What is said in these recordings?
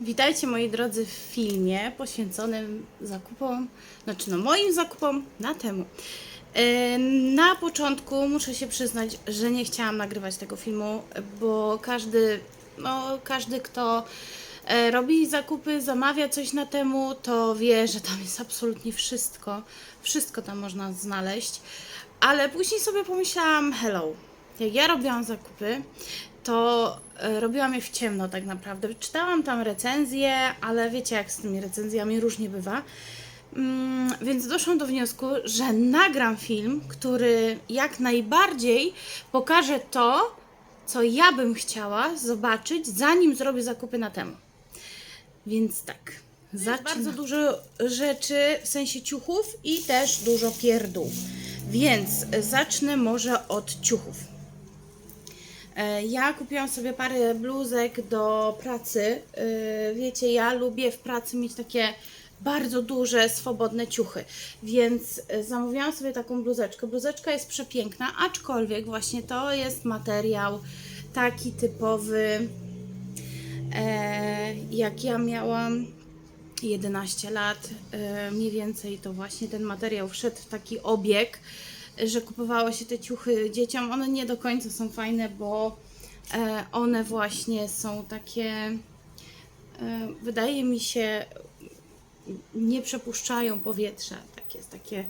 Witajcie moi drodzy w filmie poświęconym zakupom, znaczy no moim zakupom na temu. E, Na początku muszę się przyznać, że nie chciałam nagrywać tego filmu, bo każdy, no każdy kto e, robi zakupy, zamawia coś na temu, to wie, że tam jest absolutnie wszystko. Wszystko tam można znaleźć. Ale później sobie pomyślałam, hello, jak ja robiłam zakupy, to e, robiłam je w ciemno tak naprawdę. Czytałam tam recenzje, ale wiecie jak z tymi recenzjami różnie bywa. Mm, więc doszłam do wniosku, że nagram film, który jak najbardziej pokaże to, co ja bym chciała zobaczyć, zanim zrobię zakupy na temu. Więc tak. Zaczynam. Bardzo dużo rzeczy, w sensie ciuchów i też dużo pierdół. Więc zacznę może od ciuchów. E, Ja kupiłam sobie parę bluzek do pracy. E, Wiecie, ja lubię w pracy mieć takie bardzo duże, swobodne ciuchy, więc e, zamówiłam sobie taką bluzeczkę. Bluzeczka jest przepiękna, aczkolwiek właśnie to jest materiał taki typowy, jak ja miałam 11 lat, mniej więcej to właśnie ten materiał wszedł w taki obieg, że kupowało się te ciuchy dzieciom. One nie do końca są fajne, bo e, one właśnie są takie, e, wydaje mi się, nie przepuszczają powietrza. Tak jest, takie,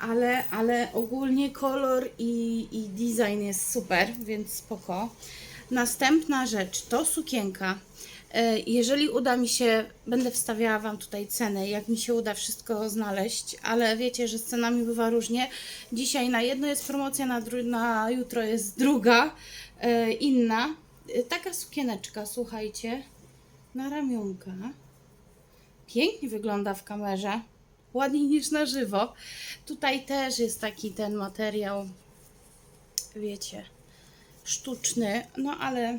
ale, ale ogólnie kolor i, i design jest super, więc spoko. Następna rzecz to sukienka. E, Jeżeli uda mi się, będę wstawiała Wam tutaj cenę, jak mi się uda wszystko znaleźć, ale wiecie, że z cenami bywa różnie. Dzisiaj na jedno jest promocja, na, na jutro jest druga, e, inna. E, Taka sukieneczka, słuchajcie, na ramionka. Pięknie wygląda w kamerze. Ładniej niż na żywo. Tutaj też jest taki ten materiał, wiecie, sztuczny, no ale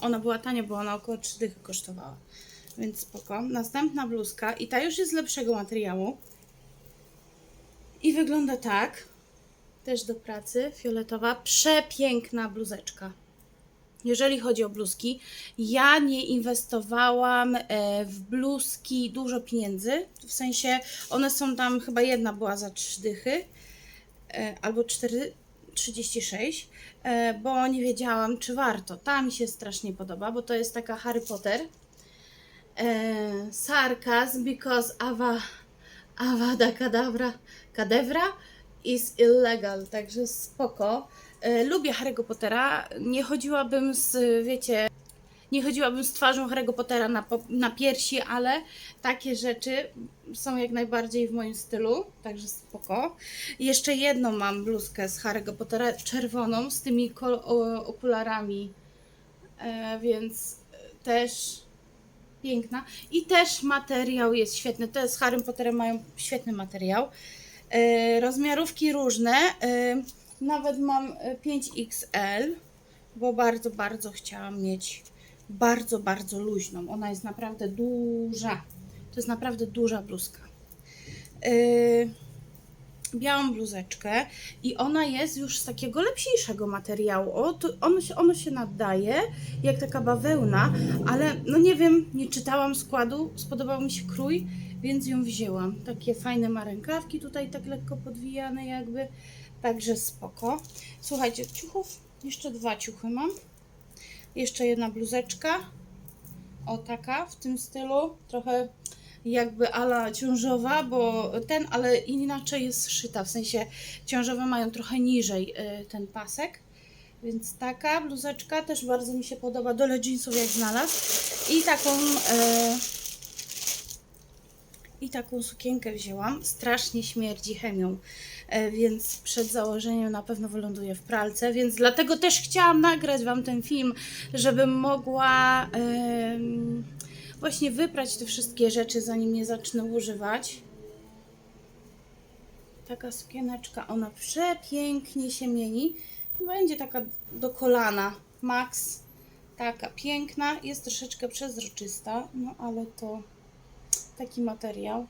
ona była tania, bo ona około 3 dychy kosztowała. Więc spoko. Następna bluzka i ta już jest z lepszego materiału. I wygląda tak. Też do pracy, fioletowa. Przepiękna bluzeczka. Jeżeli chodzi o bluzki, ja nie inwestowałam e, w bluzki dużo pieniędzy. W sensie one są tam, chyba jedna była za 3 dychy e, albo 4, 36, e, bo nie wiedziałam, czy warto. Ta mi się strasznie podoba, bo to jest taka Harry Potter. E, sarcasm, because Ava, Avada Kedavra, Kadewra is illegal, także spoko. E, lubię Harry'ego Pottera. Nie chodziłabym z, wiecie, nie chodziłabym z twarzą Harry'ego Pottera na, na piersi, ale takie rzeczy są jak najbardziej w moim stylu, także spoko. Jeszcze jedną mam bluzkę z Harry'ego Pottera, czerwoną, z tymi okularami, e, więc e, też piękna. I też materiał jest świetny, te z Harrym Potterem mają świetny materiał. E, rozmiarówki różne, e, nawet mam e, 5XL, bo bardzo, bardzo chciałam mieć bardzo, bardzo luźną. Ona jest naprawdę duża. To jest naprawdę duża bluzka. Yy, białą bluzeczkę i ona jest już z takiego lepszego materiału. O, ono, się, ono się nadaje jak taka bawełna, ale no nie wiem, nie czytałam składu, spodobał mi się krój, więc ją wzięłam. Takie fajne ma rękawki tutaj tak lekko podwijane jakby, także spoko. Słuchajcie, ciuchów, jeszcze dwa ciuchy mam. Jeszcze jedna bluzeczka. O taka w tym stylu. Trochę jakby ala ciążowa, bo ten, ale inaczej jest szyta. W sensie ciążowe mają trochę niżej y, ten pasek. Więc taka bluzeczka też bardzo mi się podoba. Dole jeansów jak znalazł. I taką e, i taką sukienkę wzięłam. Strasznie śmierdzi chemią, e, więc przed założeniem na pewno wyląduje w pralce, więc dlatego też chciałam nagrać Wam ten film, żebym mogła em, właśnie wyprać te wszystkie rzeczy, zanim je zacznę używać. Taka sukieneczka, ona przepięknie się mieni. Będzie taka do kolana, max. Taka piękna, jest troszeczkę przezroczysta, no ale to taki materiał.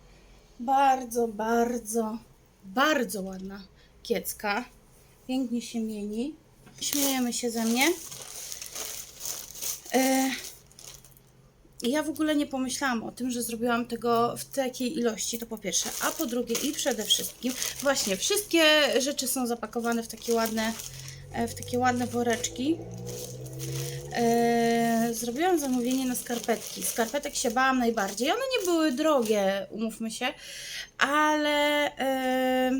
Bardzo, bardzo, bardzo ładna kiecka. Pięknie się mieni. Śmiejemy się ze mnie. E, ja w ogóle nie pomyślałam o tym, że zrobiłam tego w takiej ilości, to po pierwsze. A po drugie i przede wszystkim, właśnie wszystkie rzeczy są zapakowane w takie ładne, e, w takie ładne woreczki. E, zrobiłam zamówienie na skarpetki. Skarpetek się bałam najbardziej. One nie były drogie, umówmy się, ale e,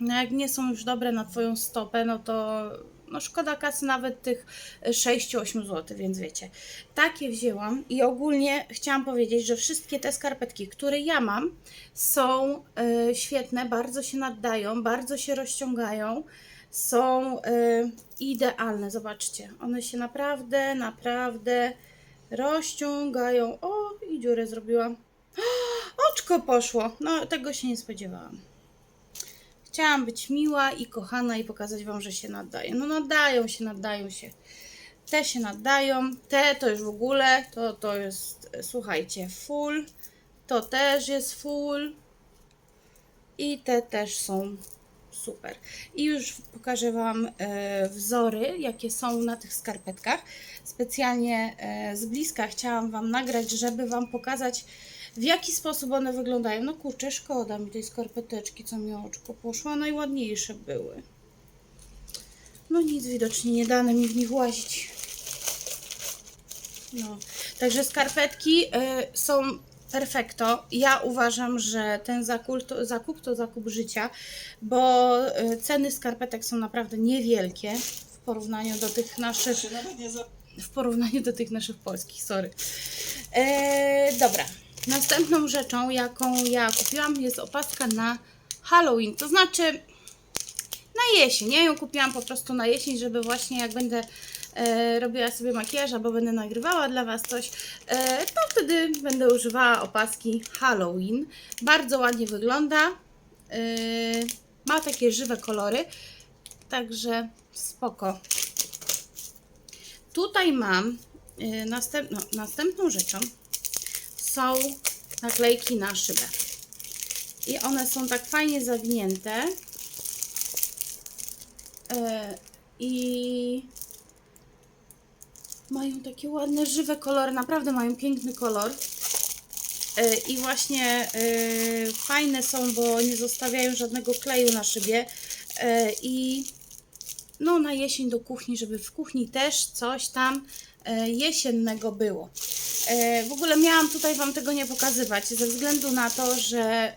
no jak nie są już dobre na Twoją stopę, no to no szkoda kasy nawet tych 6-8 zł, więc wiecie. Takie wzięłam i ogólnie chciałam powiedzieć, że wszystkie te skarpetki, które ja mam, są e, świetne, bardzo się naddają, bardzo się rozciągają, są e, idealne. Zobaczcie, one się naprawdę, naprawdę rozciągają. O, i dziurę zrobiłam. Oczko poszło. No, tego się nie spodziewałam. Chciałam być miła i kochana i pokazać Wam, że się nadaje. No nadają się, nadają się. Te się nadają, te to już w ogóle, to, to jest, słuchajcie, full. To też jest full. I te też są super. I już pokażę Wam e, wzory, jakie są na tych skarpetkach. Specjalnie e, z bliska chciałam Wam nagrać, żeby Wam pokazać, w jaki sposób one wyglądają. No kurczę, szkoda mi tej skarpeteczki, co mi oczko poszło, najładniejsze były. No nic, widocznie nie dane mi w nich łazić. No, także skarpetki y, są perfekto. Ja uważam, że ten zakup to, zakup to zakup życia, bo y, ceny skarpetek są naprawdę niewielkie w porównaniu do tych naszych w porównaniu do tych naszych polskich, sorry. E, dobra, następną rzeczą, jaką ja kupiłam, jest opaska na Halloween, to znaczy na jesień. Ja ją kupiłam po prostu na jesień, żeby właśnie jak będę e, robiła sobie makijaż albo będę nagrywała dla Was coś, e, to wtedy będę używała opaski Halloween. Bardzo ładnie wygląda. E, ma takie żywe kolory, także spoko. Tutaj mam y, następ, no, następną rzeczą są naklejki na szybę. I one są tak fajnie zawinięte. E, I mają takie ładne, żywe kolory. Naprawdę mają piękny kolor. E, I właśnie e, fajne są, bo nie zostawiają żadnego kleju na szybie. E, I no na jesień do kuchni, żeby w kuchni też coś tam jesiennego było. W ogóle miałam tutaj Wam tego nie pokazywać, ze względu na to, że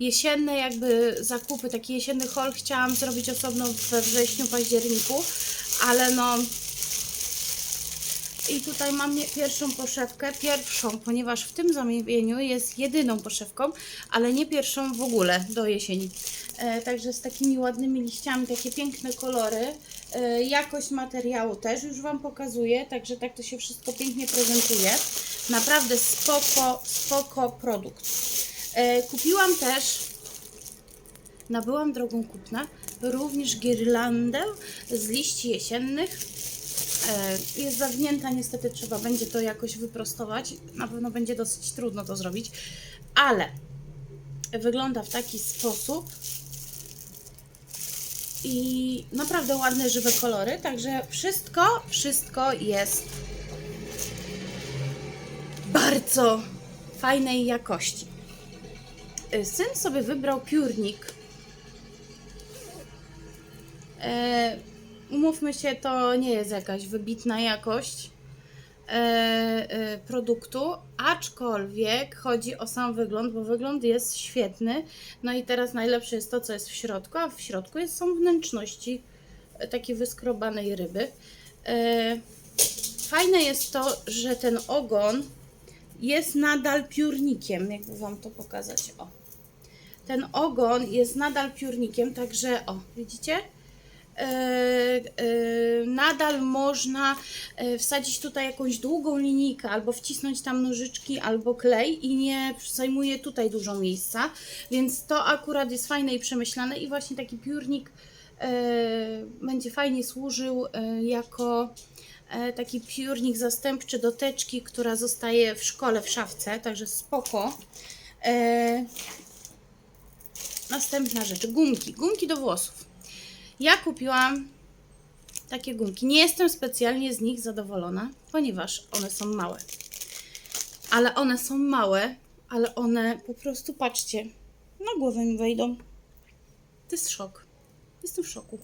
jesienne jakby zakupy, taki jesienny haul chciałam zrobić osobno we wrześniu, październiku, ale no i tutaj mam pierwszą poszewkę, pierwszą, ponieważ w tym zamówieniu jest jedyną poszewką, ale nie pierwszą w ogóle do jesieni. E, także z takimi ładnymi liściami, takie piękne kolory. E, jakość materiału też już Wam pokazuję, także tak to się wszystko pięknie prezentuje. Naprawdę spoko, spoko produkt. E, kupiłam też nabyłam drogą kupna również girlandę z liści jesiennych. E, Jest zawinięta, niestety trzeba będzie to jakoś wyprostować. Na pewno będzie dosyć trudno to zrobić, ale wygląda w taki sposób i naprawdę ładne, żywe kolory. Także wszystko, wszystko jest bardzo fajnej jakości. Y, Syn sobie wybrał piórnik. E, umówmy się, to nie jest jakaś wybitna jakość e, e, produktu, aczkolwiek chodzi o sam wygląd, bo wygląd jest świetny. No i teraz najlepsze jest to, co jest w środku, a w środku jest, są wnętrzności e, takiej wyskrobanej ryby. Fajne jest to, że ten ogon jest nadal piórnikiem, jakby Wam to pokazać. O. Ten ogon jest nadal piórnikiem, także o, widzicie? E, e, nadal można e, wsadzić tutaj jakąś długą linijkę, albo wcisnąć tam nożyczki, albo klej i nie zajmuje tutaj dużo miejsca, więc to akurat jest fajne i przemyślane i właśnie taki piórnik będzie fajnie służył jako taki piórnik zastępczy do teczki, która zostaje w szkole w szafce, także spoko. Następna rzecz, gumki, gumki do włosów. Ja kupiłam takie gumki. Nie jestem specjalnie z nich zadowolona, ponieważ one są małe. Ale one są małe, ale one po prostu, patrzcie, na głowę mi wejdą. To jest szok. Jestem w szoku.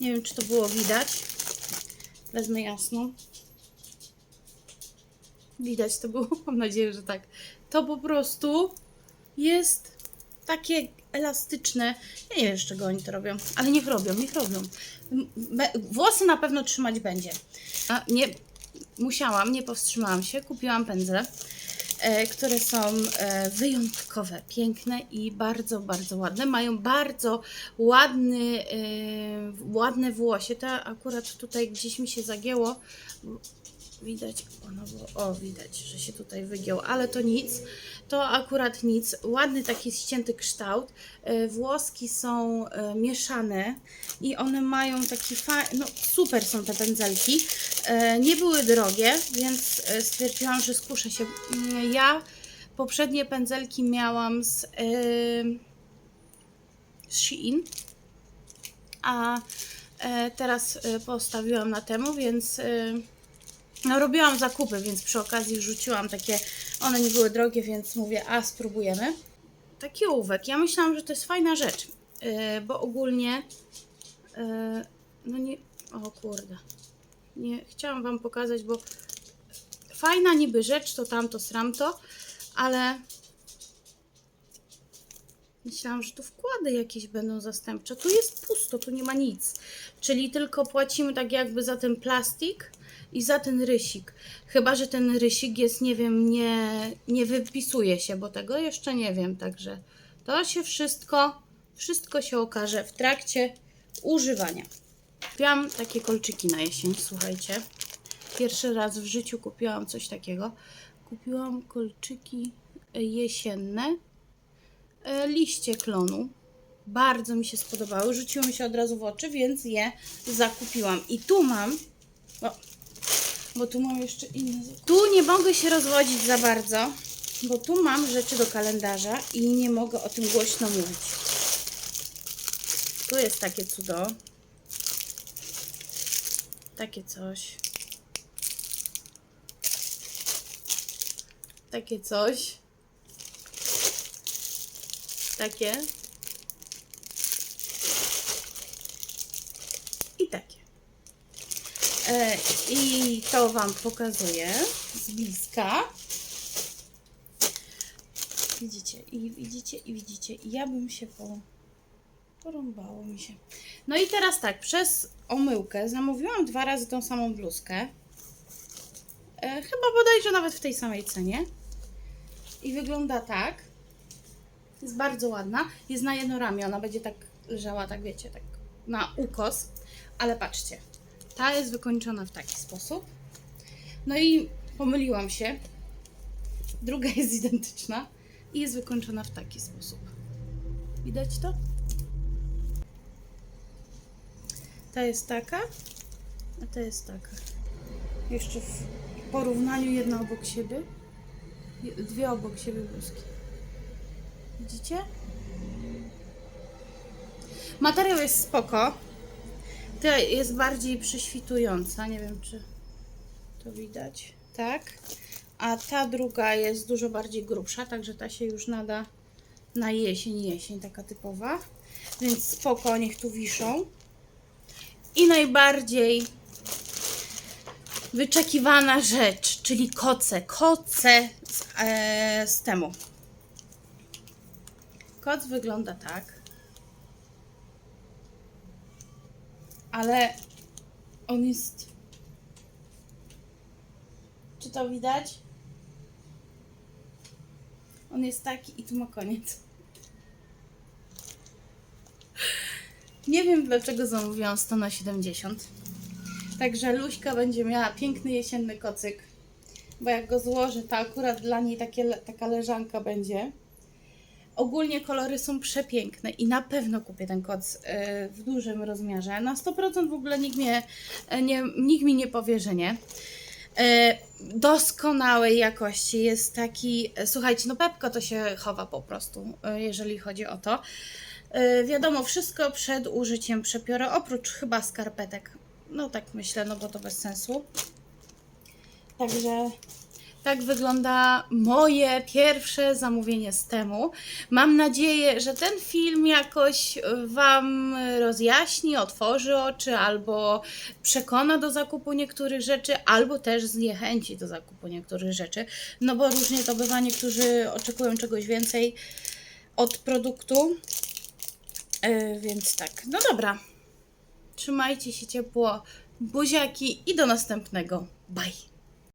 Nie wiem, czy to było widać. Wezmę jasno. Widać to było? Mam nadzieję, że tak. To po prostu jest takie elastyczne. Ja nie wiem, z czego oni to robią, ale niech robią, niech robią. Włosy na pewno trzymać będzie. A nie, musiałam, nie powstrzymałam się. Kupiłam pędzle, e, które są e, wyjątkowe, piękne i bardzo, bardzo ładne. Mają bardzo ładny, e, ładne włosie. To akurat tutaj gdzieś mi się zagięło. Widać, ono było, o widać, że się tutaj wygiął, ale to nic, to akurat nic. Ładny taki ścięty kształt. E, Włoski są e, mieszane i one mają taki fajny, no super są te pędzelki. E, Nie były drogie, więc stwierdziłam, że skuszę się. Ja poprzednie pędzelki miałam z, z Shein, a teraz postawiłam na temu, więc no, robiłam zakupy, więc przy okazji rzuciłam takie, one nie były drogie, więc mówię, a spróbujemy. Taki ołówek, ja myślałam, że to jest fajna rzecz, yy, bo ogólnie, yy, no nie, o kurde, nie, chciałam Wam pokazać, bo fajna niby rzecz, to tamto, sramto, ale myślałam, że tu wkłady jakieś będą zastępcze. Tu jest pusto, tu nie ma nic, czyli tylko płacimy tak jakby za ten plastik, i za ten rysik. Chyba, że ten rysik jest, nie wiem, nie, nie wypisuje się, bo tego jeszcze nie wiem, także to się wszystko, wszystko się okaże w trakcie używania. Kupiłam takie kolczyki na jesień, słuchajcie. Pierwszy raz w życiu kupiłam coś takiego. Kupiłam kolczyki jesienne, liście klonu. Bardzo mi się spodobały, rzuciły mi się od razu w oczy, więc je zakupiłam. I tu mam, bo tu mam jeszcze inne. Tu nie mogę się rozwodzić za bardzo, bo tu mam rzeczy do kalendarza i nie mogę o tym głośno mówić. Tu jest takie cudo. Takie coś. Takie coś. Takie. I takie. E, I to Wam pokazuję z bliska. Widzicie, i widzicie, i widzicie. Ja bym się po... porąbało mi się. No i teraz tak, przez omyłkę zamówiłam dwa razy tą samą bluzkę. E, chyba bodajże nawet w tej samej cenie. I wygląda tak. Jest bardzo ładna. Jest na jedno ramię. Ona będzie tak leżała, tak wiecie, tak na ukos. Ale patrzcie, ta jest wykończona w taki sposób. No i pomyliłam się. Druga jest identyczna i jest wykończona w taki sposób. Widać to? Ta jest taka, a ta jest taka. Jeszcze w porównaniu jedna obok siebie. Dwie obok siebie bluzki. Widzicie? Materiał jest spoko. Ta jest bardziej prześwitująca. Nie wiem, czy to widać. Tak. A ta druga jest dużo bardziej grubsza, także ta się już nada na jesień, jesień taka typowa. Więc spoko, niech tu wiszą. I najbardziej wyczekiwana rzecz, czyli koce. Koce z, e, z temu. Koc wygląda tak. Ale on jest. Czy to widać? On jest taki i tu ma koniec. Nie wiem dlaczego zamówiłam 100 na 70. Także Luśka będzie miała piękny jesienny kocyk. Bo jak go złożę, to akurat dla niej takie, taka leżanka będzie. Ogólnie kolory są przepiękne i na pewno kupię ten koc e, w dużym rozmiarze. Na 100% w ogóle nikt, mnie, e, nie, nikt mi nie powie, że nie. E, Doskonałej jakości jest taki. Słuchajcie, no Pepko to się chowa po prostu, jeżeli chodzi o to. Wiadomo, wszystko przed użyciem przepiora, oprócz chyba skarpetek. No tak myślę, no bo to bez sensu. Także tak wygląda moje pierwsze zamówienie z temu. Mam nadzieję, że ten film jakoś Wam rozjaśni, otworzy oczy, albo przekona do zakupu niektórych rzeczy, albo też zniechęci do zakupu niektórych rzeczy. No bo różnie to bywa, niektórzy oczekują czegoś więcej od produktu. Yy, więc tak, no dobra. Trzymajcie się ciepło, buziaki i do następnego. Bye.